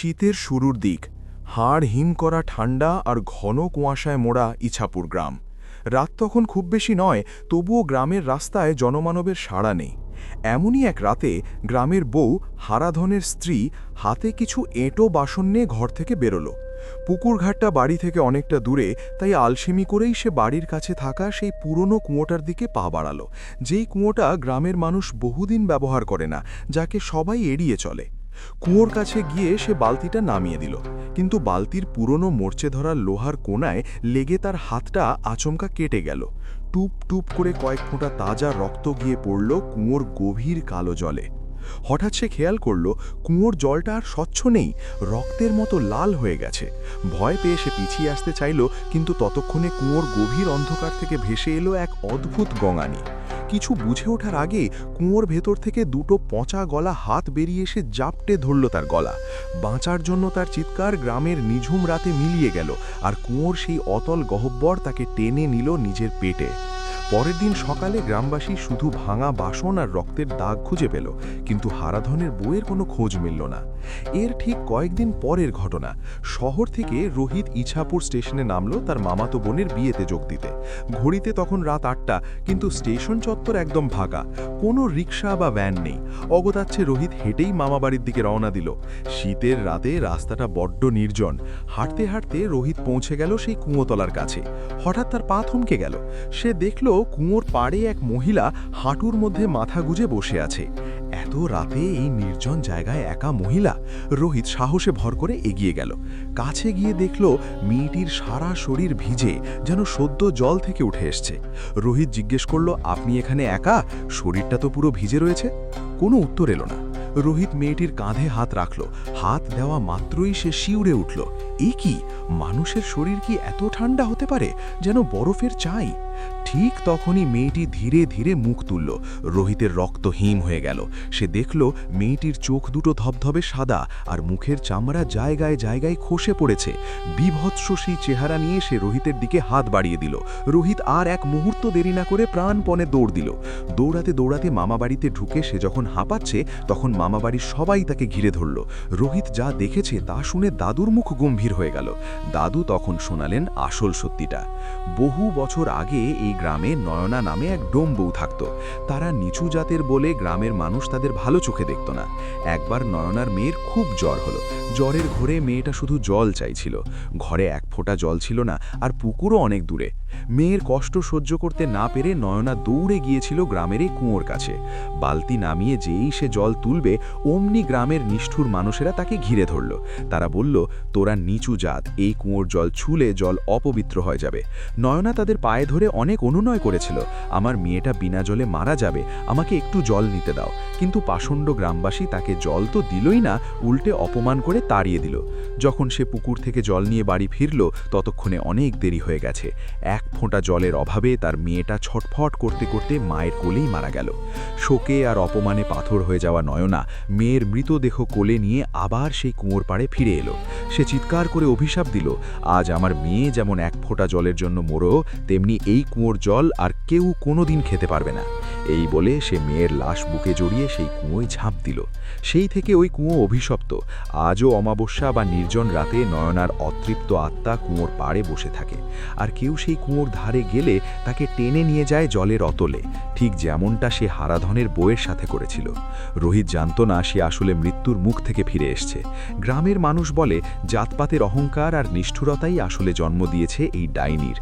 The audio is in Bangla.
শীতের শুরুর দিক। হাড় হিম করা ঠান্ডা আর ঘন কুয়াশায় মোড়া ইছাপুর গ্রাম। রাত তখন খুব বেশি নয়, তবুও গ্রামের রাস্তায় জনমানবের সাড়া নেই। এমনই এক রাতে গ্রামের বউ হারাধনের স্ত্রী হাতে কিছু এঁটো বাসন নিয়ে ঘর থেকে বেরোলো। পুকুরঘাটটা বাড়ি থেকে অনেকটা দূরে, তাই আলসেমি করেই সে বাড়ির কাছে থাকা সেই পুরনো কুঁয়োটার দিকে পা বাড়ালো। যেই কুঁয়োটা গ্রামের মানুষ বহুদিন ব্যবহার করে না, যাকে সবাই এড়িয়ে চলে। কুয়োর কাছে গিয়ে সে বালতিটা নামিয়ে দিল, কিন্তু বালতির পুরনো মরচে ধরা লোহার কোনায় লেগে তার হাতটা আচমকা কেটে গেল। টুপ টুপ করে কয়েক ফোঁটা তাজা রক্ত গিয়ে পড়ল কুয়োর গভীর কালো জলে। হঠাৎ সে খেয়াল করল, কুঁয়োর জলটা আর স্বচ্ছ নেই, রক্তের মতো লাল হয়ে গেছে। ভয় পেয়ে সে পিছিয়ে আসতে চাইল, কিন্তু ততক্ষণে কুয়োর গভীর অন্ধকার থেকে ভেসে এলো এক অদ্ভুত গঙানি। কিছু বুঝে ওঠার আগে কুঁয়োর ভেতর থেকে দুটো পচা গলা হাত বেরিয়ে এসে জাপটে ধরল তার গলা। বাঁচার জন্য তার চিৎকার গ্রামের নিঝুম রাতে মিলিয়ে গেল, আর কুঁয়োর সেই অতল গহব্বর তাকে টেনে নিল নিজের পেটে। পরের দিন সকালে গ্রামবাসী শুধু ভাঙা বাসন আর রক্তের দাগ খুঁজে পেল, কিন্তু হারাধনের বইয়ের কোনো খোঁজ মিলল না। এর ঠিক কয়েকদিন পরের ঘটনা। শহর থেকে রোহিত ইছাপুর স্টেশনে নামলো তার মামাতো বোনের বিয়েতে যোগ দিতে। ঘড়িতে তখন রাত আটটা, কিন্তু স্টেশন চত্বর একদম ফাঁকা। কোনো রিক্সা বা ভ্যান নেই। অগতাচ্ছে রোহিত হেঁটেই মামাবাড়ির দিকে রওনা দিল। শীতের রাতে রাস্তাটা বড্ড নির্জন। হাঁটতে হাঁটতে রোহিত পৌঁছে গেল সেই কুঁয়োতলার কাছে। হঠাৎ তার পা থমকে গেল। সে দেখল কুঁয়োর পাড়ে এক মহিলা হাঁটুর মধ্যে মাথা গুজে বসে আছে। এত রাতে এই নির্জন জায়গায় একা মহিলা রোহিত সাহসে ভর করে এগিয়ে গেল। কাছে গিয়ে দেখল মেয়েটির সারা শরীর ভিজে যেন সদ্য জল থেকে উঠে এসছে। রোহিত জিজ্ঞেস করল, আপনি এখানে একা? শরীরটা তো পুরো ভিজে রয়েছে? কোনো উত্তর এলো না। রোহিত মেয়েটির কাঁধে হাত রাখল। হাত দেওয়া মাত্রই সে শিউরে উঠল। এই কি? মানুষের শরীর কি এত ঠান্ডা হতে পারে যেন বরফের চাই? ঠিক তখনই মেয়েটি ধীরে ধীরে মুখ তুলল। রোহিতের রক্ত হিম হয়ে গেল। সে দেখল মেয়েটির চোখ দুটো ধবধবে সাদা আর মুখের চামড়া জায়গায় জায়গায় খসে পড়েছে। বিভৎস সেই চেহারা নিয়ে সে রোহিতের দিকে হাত বাড়িয়ে দিল। রোহিত আর এক মুহূর্ত দেরি না করে প্রাণপণে দৌড় দিল। দৌড়াতে দৌড়াতে মামাবাড়িতে ঢুকে সে যখন হাঁপাচ্ছে, তখন মামাবাড়ির সবাই তাকে ঘিরে ধরল। রোহিত যা দেখেছে তা শুনে দাদুর মুখ গম্ভীর হয়ে গেল। দাদু তখন শোনালেন আসল সত্যিটা। বহু বছর আগে এই গ্রামে নয়না নামে এক ডোম বউ থাকত। তারা নিচু জাতের বলে গ্রামের মানুষ তাদের ভালো চোখে দেখত না। একবার নয়নার মেয়ের খুব জ্বর হলো। জ্বরের ঘরে মেয়েটা শুধু জল চাইছিল। ঘরে এক ফোঁটা জল ছিল না আর পুকুরও অনেক দূরে। মেয়ের কষ্ট সহ্য করতে না পেরে নয়না দৌড়ে গিয়েছিল গ্রামের এই কুয়োর কাছে। বালতি নামিয়ে যেই সে জল তুলবে, অমনি গ্রামের নিষ্ঠুর মানুষেরা তাকে ঘিরে ধরল। তারা বলল, তোরা নিচু জাত, এই কুয়োর জল ছুলে জল অপবিত্র হয়ে যাবে। নয়না তাদের পায়ে ধরে অনেক অনুনয় করেছিল। আমার মেয়েটা বিনা জলে মারা যাবে, আমাকে একটু জল নিতে দাও। কিন্তু পাষণ্ড গ্রামবাসী তাকে জল তো দিলই না, উল্টে অপমান করে তাড়িয়ে দিল। যখন সে পুকুর থেকে জল নিয়ে বাড়ি ফিরল, ততক্ষণে অনেক দেরি হয়ে গেছে। এক ফোঁটা জলের অভাবে তার মেয়েটা ছটফট করতে করতে মায়ের কোলেই মারা গেল। শোকে আর অপমানে পাথর হয়ে যাওয়া নয়না, মেয়ের মৃতদেহ কোলে নিয়ে আবার সেই কুঁয়োর পাড়ে ফিরে এলো। সে চিৎকার করে অভিশাপ দিল, আজ আমার মেয়ে যেমন এক ফোঁটা জলের জন্য মোড়ো, তেমনি এই কুঁয়োর জল আর কেউ কোনোদিন খেতে পারবে না। এই বলে সে মেয়ের লাশ বুকে জড়িয়ে সেই কুয়োয় ঝাঁপ দিল। সেই থেকে ওই কুয়ো অভিশপ্ত। আজও অমাবস্যা বা নির্জন রাতে নয়নার অতৃপ্ত আত্মা কুয়োর পাড়ে বসে থাকে। আর কেউ সেই কুয়োর ধারে গেলে তাকে টেনে নিয়ে যায় জলের অতলে। ঠিক যেমনটা সে হারাধনের বইয়ের সাথে করেছিল। রোহিত জানত না সে আসলে মৃত্যুর মুখ থেকে ফিরে এসছে। গ্রামের মানুষ বলে, জাতপাতের অহংকার আর নিষ্ঠুরতাই আসলে জন্ম দিয়েছে এই ডাইনির।